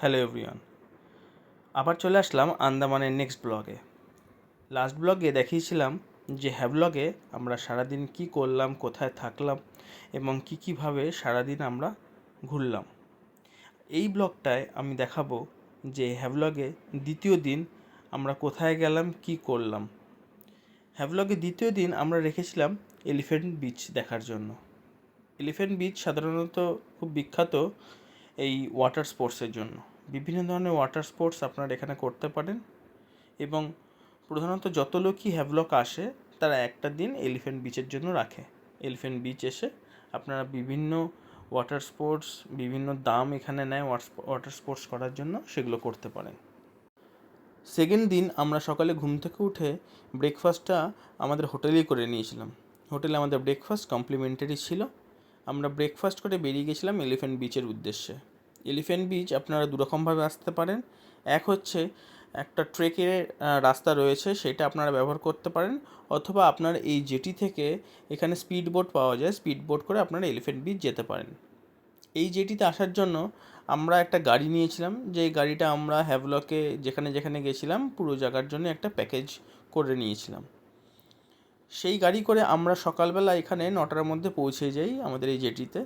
Hello everyone. আবার চলে আসলাম আন্দামানের next ব্লগে। লাস্ট ব্লগে দেখিয়েছিলাম যে হ্যাভলগে আমরা সারাদিন কি করলাম, কোথায় থাকলাম এবং কী কীভাবে সারাদিন আমরা ঘুরলাম। এই ব্লগটায় আমি দেখাবো যে হ্যাভলগে দ্বিতীয় দিন আমরা কোথায় গেলাম, কি করলাম। হ্যাভলগে দ্বিতীয় দিন আমরা রেখেছিলাম এলিফ্যান্ট বিচ দেখার জন্য। এলিফ্যান্ট বিচ সাধারণত খুব বিখ্যাত এই ওয়াটার স্পোর্টসের জন্য। বিভিন্ন ধরনের ওয়াটার স্পোর্টস আপনারা এখানে করতে পারেন এবং প্রধানত যত লোকই হ্যাভলক আসে, তারা একটা দিন এলিফ্যান্ট বিচের জন্য রাখে। এলিফ্যান্ট বিচ এসে আপনারা বিভিন্ন ওয়াটার স্পোর্টস বিভিন্ন দাম এখানে নেয় ওয়াটার স্পোর্টস করার জন্য, সেগুলো করতে পারেন। সেকেন্ড দিন আমরা সকালে ঘুম থেকে উঠে ব্রেকফাস্টটা আমাদের হোটেলেই করে নিয়েছিলাম। হোটেলে আমাদের ব্রেকফাস্ট কমপ্লিমেন্টারি ছিল। আমরা ব্রেকফাস্ট করে বেরিয়ে গেছিলাম এলিফ্যান্ট বিচের উদ্দেশ্যে। এলিফ্যান্ট বিচ আপনারা দুরকমভাবে আসতে পারেন। এক হচ্ছে একটা ট্রেকের রাস্তা রয়েছে, সেটা আপনারা ব্যবহার করতে পারেন। অথবা আপনার এই জেটি থেকে এখানে স্পিড বোট পাওয়া যায় স্পিড বোট করে আপনারা এলিফ্যান্ট বিচ যেতে পারেন। এই জেটিতে আসার জন্য আমরা একটা গাড়ি নিয়েছিলাম। যে গাড়িটা আমরা হ্যাভলকে যেখানে যেখানে গেছিলাম, পুরো জায়গার জন্য একটা প্যাকেজ করে নিয়েছিলাম। সেই গাড়ি করে আমরা সকালবেলা এখানে নটার মধ্যে পৌঁছে যাই আমাদের এই জেটিতে।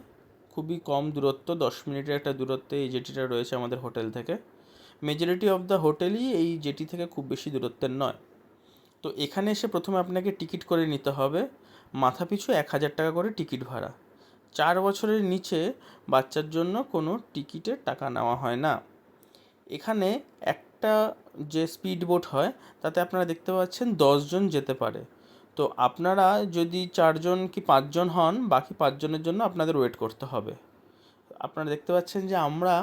খুবই কম দূরত্ব, দশ মিনিটের একটা দূরত্বে এই জেটিটা রয়েছে আমাদের হোটেল থেকে। মেজরিটি অফ দ্য হোটেলই এই জেটি থেকে খুব বেশি দূরত্বের নয়। তো এখানে এসে প্রথমে আপনাকে টিকিট করে নিতে হবে। মাথা পিছু এক হাজার টাকা করে টিকিট ভাড়া। চার বছরের নিচে বাচ্চার জন্য কোনো টিকিটের টাকা নেওয়া হয় না। এখানে একটা যে স্পিড বোট হয়, তাতে আপনারা দেখতে পাচ্ছেন দশজন যেতে পারে। তো আপনারা যদি চারজন কি পাঁচজন হন, বাকি পাঁচজনের জন্য আপনাদের ওয়েট করতে হবে। আপনারা দেখতে পাচ্ছেন যে আমরা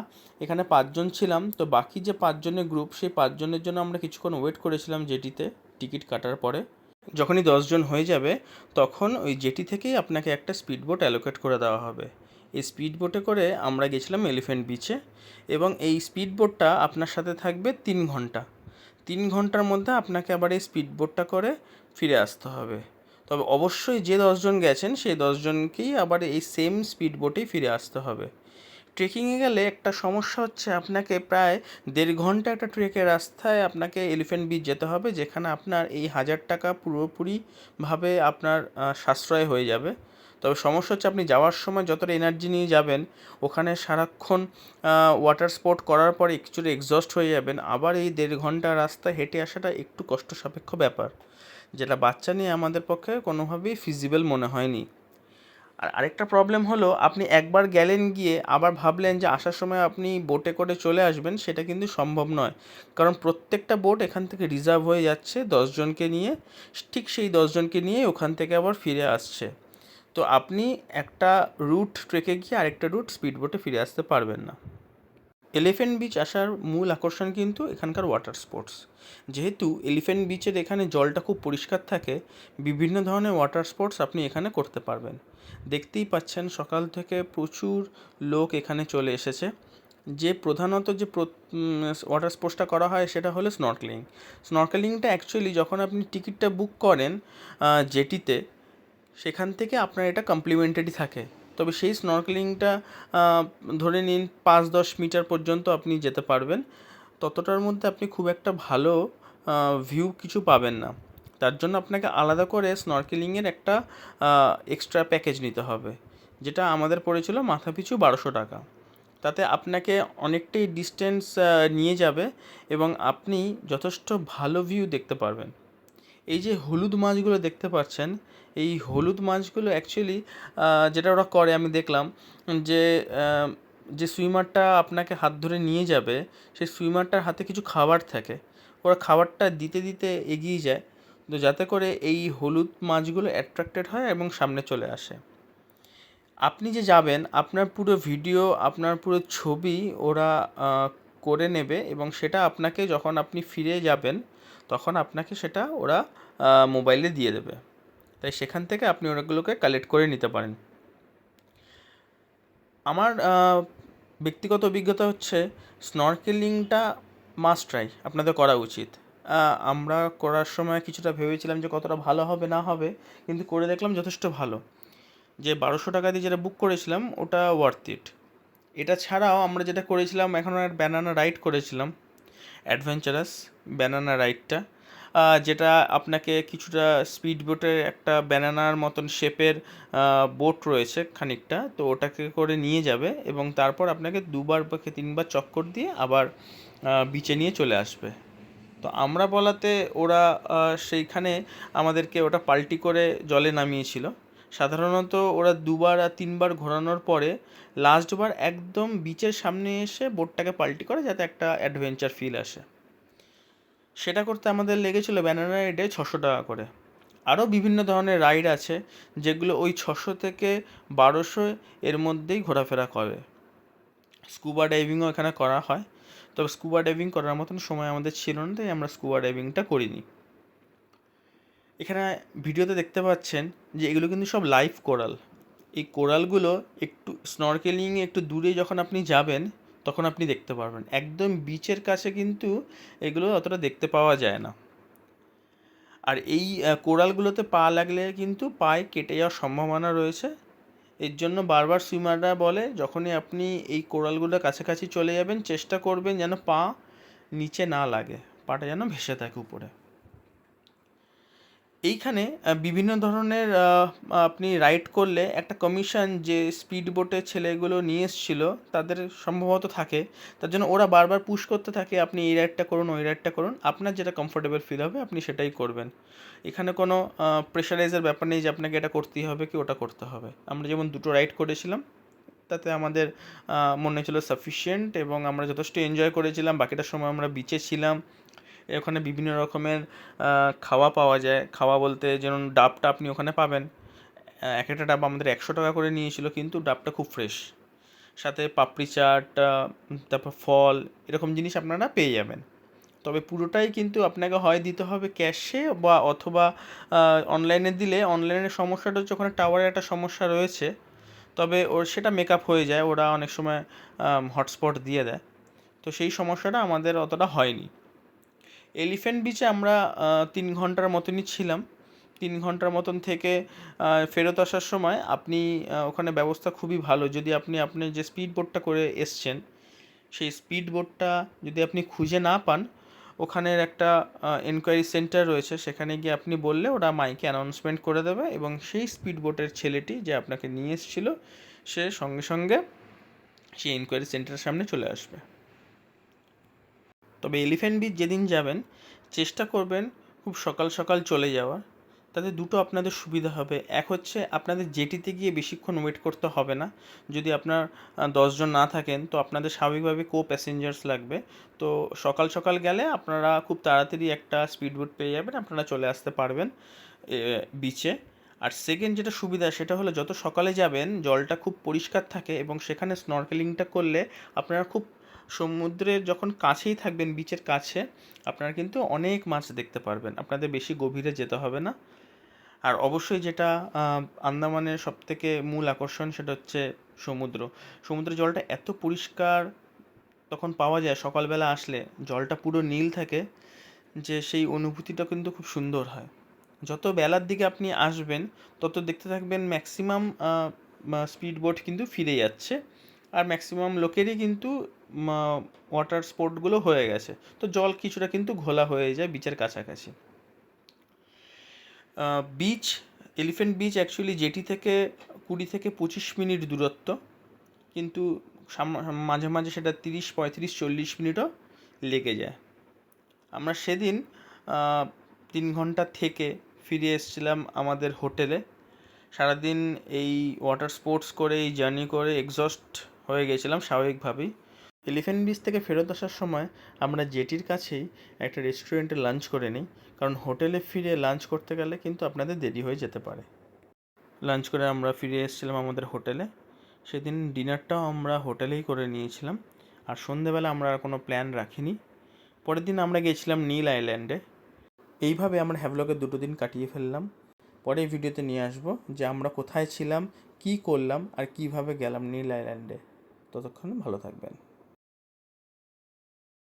এখানে পাঁচজন ছিলাম, তো বাকি যে পাঁচজনের গ্রুপ সেই পাঁচজনের জন্য আমরা কিছুক্ষণ ওয়েট করেছিলাম জেটিতে টিকিট কাটার পরে। যখনই দশজন হয়ে যাবে, তখন ওই জেটি থেকেই আপনাকে একটা স্পিড বোট অ্যালোকেট করে দেওয়া হবে। এই স্পিড বোটে করে আমরা গেছিলাম এলিফ্যান্ট বিচে এবং এই স্পিড বোটটা আপনার সাথে থাকবে তিন ঘণ্টা। তিন ঘণ্টার মধ্যে আপনাকে আবার এই স্পিড বোটটা করে ফিরে আসতে হবে। তবে অবশ্যই যে দশজন গেছেন, সেই দশজনকেই আবার এই সেম স্পিড বোটেই ফিরে আসতে হবে। ট্রেকিংয়ে গেলে একটা সমস্যা হচ্ছে, আপনাকে প্রায় দেড় ঘণ্টা একটা ট্রেকের রাস্তায় আপনাকে এলিফ্যান্ট বিচ যেতে হবে, যেখানে আপনার এই হাজার টাকা পুরোপুরিভাবে আপনার সাশ্রয় হয়ে যাবে। তবে সমস্যা হচ্ছে আপনি যাওয়ার সময় যতটা এনার্জি নিয়ে যাবেন, ওখানে সারাক্ষণ ওয়াটার স্পোর্ট করার পর কিছুটা এক্সস্ট হয়ে যাবেন। আবার এই দেড় ঘণ্টা রাস্তা হেঁটে আসাটা একটু কষ্ট সাপেক্ষ ব্যাপার। যেটা বাচ্চা নিয়ে আমাদের পক্ষে কোনোভাবেই ফিজিবল মনে হয়নি। আর আরেকটা প্রবলেম হলো, আপনি একবার গেলেন গিয়ে আবার ভাবলেন যে আসার সময় আপনি বোটে করে চলে আসবেন, সেটা কিন্তু সম্ভব নয়। কারণ প্রত্যেকটা বোট এখান থেকে রিজার্ভ হয়ে যাচ্ছে দশজনকে নিয়ে, ঠিক সেই দশজনকে নিয়ে ওখান থেকে আবার ফিরে আসছে। তো আপনি একটা রুট ট্রেকে গিয়ে আরেকটা রুট স্পিড বোটে ফিরে আসতে পারবেন না। এলিফ্যান্ট বিচ আসার মূল আকর্ষণ কিন্তু এখানকার ওয়াটার স্পোর্টস যেহেতু এলিফ্যান্ট বিচের এখানে জলটা খুব পরিষ্কার থাকে, বিভিন্ন ধরনের ওয়াটার স্পোর্টস আপনি এখানে করতে পারবেন। দেখতেই পাচ্ছেন সকাল থেকে প্রচুর লোক এখানে চলে এসেছে। যে প্রধানত যে ওয়াটার স্পোর্টসটা করা হয় সেটা হলো স্নর্কেলিং স্নর্কেলিংটা অ্যাকচুয়ালি যখন আপনি টিকিটটা বুক করেন জেটিতে সেখান থেকে আপনার এটা কমপ্লিমেন্টারি থাকে। তবে সেই স্নর্কেলিংটা ধরে নিন পাঁচ দশ মিটার পর্যন্ত আপনি যেতে পারবেন। ততটার মধ্যে আপনি খুব একটা ভালো ভিউ কিছু পাবেন না। তার জন্য আপনাকে আলাদা করে স্নর্কেলিংয়ের একটা এক্সট্রা প্যাকেজ নিতে হবে, যেটা আমাদের পড়েছিল মাথা পিছু বারোশো টাকা। তাতে আপনাকে অনেকটাই ডিস্টেন্স নিয়ে যাবে এবং আপনি যথেষ্ট ভালো ভিউ দেখতে পারবেন। এই যে হলুদ মাছগুলো দেখতে পাচ্ছেন, এই হলুদ মাছগুলো অ্যাকচুয়ালি যেটা ওরা করে, আমি দেখলাম যে যে সুইমারটা আপনাকে হাত ধরে নিয়ে যাবে, সেই সুইমারটার হাতে কিছু খাবার থাকে। ওরা খাবারটা দিতে দিতে এগিয়ে যায়, তো যাতে করে এই হলুদ মাছগুলো অ্যাট্রাক্টেড হয় এবং সামনে চলে আসে। আপনি যে যাবেন, আপনার পুরো ভিডিও আপনার পুরো ছবি ওরা করে নেবে এবং সেটা আপনাকে যখন আপনি ফিরে যাবেন তখন আপনাকে সেটা ওরা মোবাইলে দিয়ে দেবে। তাই সেখান থেকে আপনি ওগুলোকে কালেক্ট করে নিতে পারেন। আমার ব্যক্তিগত অভিজ্ঞতা হচ্ছে, স্নরকেলিংটা মাস্ট ট্রাই আপনাদের করা উচিত। আমরা করার সময় কিছুটা ভেবেছিলাম যে কতটা ভালো হবে, না হবে, কিন্তু করে দেখলাম যথেষ্ট ভালো। যে বারোশো টাকা দিয়ে যেটা বুক করেছিলাম, ওটা ওয়ার্থ ইট এটা ছাড়াও আমরা যেটা করেছিলাম, এখন আর ব্যানানা রাইড করেছিলাম। অ্যাডভেঞ্চারাস ব্যানানা রাইডটা যেটা আপনাকে কিছুটা স্পিড বোটের একটা ব্যানানার মতন শেপের বোট রয়েছে খানিকটা, তো ওটাকে করে নিয়ে যাবে এবং তারপর আপনাকে দুবার বা তিনবার চক্কর দিয়ে আবার বিচে নিয়ে চলে আসবে। তো আমরা বলাতে ওরা সেইখানে আমাদেরকে ওটা পাল্টি করে জলে নামিয়েছিল। সাধারণত ওরা দুবার আর তিনবার ঘোরানোর পরে লাস্টবার একদম বিচের সামনে এসে বোটটাকে পাল্টি করে যাতে একটা অ্যাডভেঞ্চার ফিল আসে। সেটা করতে আমাদের লেগেছিলো ব্যানানা রাইডে ছশো টাকা করে। আরও বিভিন্ন ধরনের রাইড আছে যেগুলো ওই ছশো থেকে বারোশো এর মধ্যেই ঘোরাফেরা করে। স্কুবা ডাইভিংও এখানে করা হয়। তবে স্কুবা ডাইভিং করার মতন সময় আমাদের ছিল না, তাই আমরা স্কুবা ডাইভিংটা করিনি। এখানে ভিডিওতে দেখতে পাচ্ছেন যে এগুলো কিন্তু সব লাইভ কোরাল এই কোরালগুলো একটু স্নরকেলিংয়ে একটু দূরে যখন আপনি যাবেন, তখন আপনি দেখতে পারবেন। একদম বিচের কাছে কিন্তু এগুলো অতটা দেখতে পাওয়া যায় না। আর এই কোরালগুলোতে পা লাগলে কিন্তু পায়ে কেটে যাওয়ার সম্ভাবনা রয়েছে। এর জন্য বারবার সুইমাররা বলে, যখনই আপনি এই কোরালগুলোর কাছাকাছি চলে যাবেন, চেষ্টা করবেন যেন পা নিচে না লাগে। পাটা যেন ভেসে থাকে উপরে। এইখানে বিভিন্ন ধরনের আপনি রাইড করলে একটা কমিশন যে স্পিড বোটে ছেলেগুলো নিয়ে এসেছিল, তাদের সম্ভবত থাকে। তার জন্য ওরা বারবার পুশ করতে থাকে, আপনি এই রাইডটা করুন, ওই রাইডটা করুন। আপনার যেটা কমফোর্টেবল ফিল হবে, আপনি সেটাই করবেন। এখানে কোনো প্রেশারাইজের ব্যাপার নেই যে আপনাকে এটা করতেই হবে কি ওটা করতে হবে। আমরা যেমন দুটো রাইড করেছিলাম, তাতে আমাদের মনে হয়েছিলো সাফিসিয়েন্ট এবং আমরা যথেষ্ট এনজয় করেছিলাম। বাকিটার সময় আমরা বিচে ছিলাম ওখানে বিভিন্ন রকমের খাওয়া পাওয়া যায়। খাওয়া বলতে যেমন ডাবটা আপনি ওখানে পাবেন। এক একটা ডাব আমাদের একশো টাকা করে নিয়েছিল, কিন্তু ডাবটা খুব ফ্রেশ সাথে পাপড়ি চাট তারপর ফল, এরকম জিনিস আপনারা পেয়ে যাবেন। তবে পুরোটাই কিন্তু আপনাকে হয় দিতে হবে ক্যাশে বা অথবা অনলাইনে দিলে অনলাইনের সমস্যাটা হচ্ছে ওখানে টাওয়ারের একটা সমস্যা রয়েছে। তবে ওর সেটা মেকআপ হয়ে যায়, ওরা অনেক সময় হটস্পট দিয়ে দেয়। তো সেই সমস্যাটা আমাদের অতটা হয়নি। এলিফ্যান্ট বিচে আমরা তিন ঘণ্টার মতনই ছিলাম। তিন ঘণ্টার মতন থেকে ফেরত আসার সময় আপনি ওখানে ব্যবস্থা খুবই ভালো। যদি আপনি আপনি যে স্পিড বোটটা করে এসছেন, সেই স্পিড বোটটা যদি আপনি খুঁজে না পান, ওখানের একটা এনকোয়ারি সেন্টার রয়েছে। সেখানে গিয়ে আপনি বললে ওরা মাইকে অ্যানাউন্সমেন্ট করে দেবে এবং সেই স্পিড বোটের ছেলেটি যে আপনাকে নিয়ে এসেছিল, সে সঙ্গে সঙ্গে সেই এনকোয়ারি সেন্টারের সামনে চলে আসবে। তবে এলিফ্যান্ট বিচ যেদিন যাবেন, চেষ্টা করবেন খুব সকাল সকাল চলে যাওয়ার। তাতে দুটো আপনাদের সুবিধা হবে। এক হচ্ছে আপনাদের জেটিতে গিয়ে বেশিক্ষণ ওয়েট করতে হবে না। যদি আপনার দশজন না থাকেন, তো আপনাদের স্বাভাবিকভাবে কো প্যাসেঞ্জার্স লাগবে। তো সকাল সকাল গেলে আপনারা খুব তাড়াতাড়ি একটা স্পিড বোট পেয়ে যাবেন, আপনারা চলে আসতে পারবেন বিচে আর সেকেন্ড যেটা সুবিধা, সেটা হলো যত সকালে যাবেন, জলটা খুব পরিষ্কার থাকে এবং সেখানে স্নরকেলিংটা করলে আপনারা খুব সমুদ্রের যখন কাছেই থাকবেন বিচের কাছে, আপনারা কিন্তু অনেক মাছ দেখতে পারবেন। আপনাদের বেশি গভীরে যেতে হবে না। আর অবশ্যই যেটা আন্দামানের সবথেকে মূল আকর্ষণ সেটা হচ্ছে সমুদ্র। সমুদ্রের জলটা এত পরিষ্কার তখন পাওয়া যায়, সকালবেলা আসলে জলটা পুরো নীল থাকে যে সেই অনুভূতিটা কিন্তু খুব সুন্দর হয়। যত বেলার দিকে আপনি আসবেন, তত দেখতে থাকবেন ম্যাক্সিমাম স্পিড বোট কিন্তু ফিরে যাচ্ছে। আর ম্যাক্সিমাম লোকেরই কিন্তু ওয়াটার স্পোর্টগুলো হয়ে গেছে। তো জল কিছুটা কিন্তু ঘোলা হয়ে যায় বিচের কাছাকাছি। Beach Elephant Beach actually jetty থেকে কুড়ি থেকে পঁচিশ মিনিট দূরত্ব। কিন্তু মাঝে মাঝে সেটা তিরিশ, পঁয়ত্রিশ, চল্লিশ মিনিটও লেগে যায়। আমরা সেদিন তিন ঘণ্টা থেকে ফিরে এসেছিলাম আমাদের হোটেলে। সারাদিন এই ওয়াটার স্পোর্টস করে, এই জার্নি করে এক্সস্ট হয়ে গেছিলাম স্বাভাবিকভাবেই। এলিফ্যান্ট বিচ থেকে ফেরত আসার সময় আমরা জেটির কাছেই একটা রেস্টুরেন্টে লাঞ্চ করে নিই, কারণ হোটেলে ফিরে লাঞ্চ করতে গেলে কিন্তু আপনাদের দেরি হয়ে যেতে পারে। লাঞ্চ করে আমরা ফিরে এসেছিলাম আমাদের হোটেলে। সেদিন ডিনারটাও আমরা হোটেলেই করে নিয়েছিলাম, আর সন্ধেবেলা আমরা আর কোনো প্ল্যান রাখিনি। পরের দিন আমরা গিয়েছিলাম নীল আইল্যান্ডে। এইভাবে আমরা হ্যাভলকের দুটো দিন কাটিয়ে ফেললাম। পরে ভিডিওতে নিয়ে আসব যে আমরা কোথায় ছিলাম, কী করলাম, আর কীভাবে গেলাম নীল আইল্যান্ডে। ততক্ষণ ভালো থাকবেন।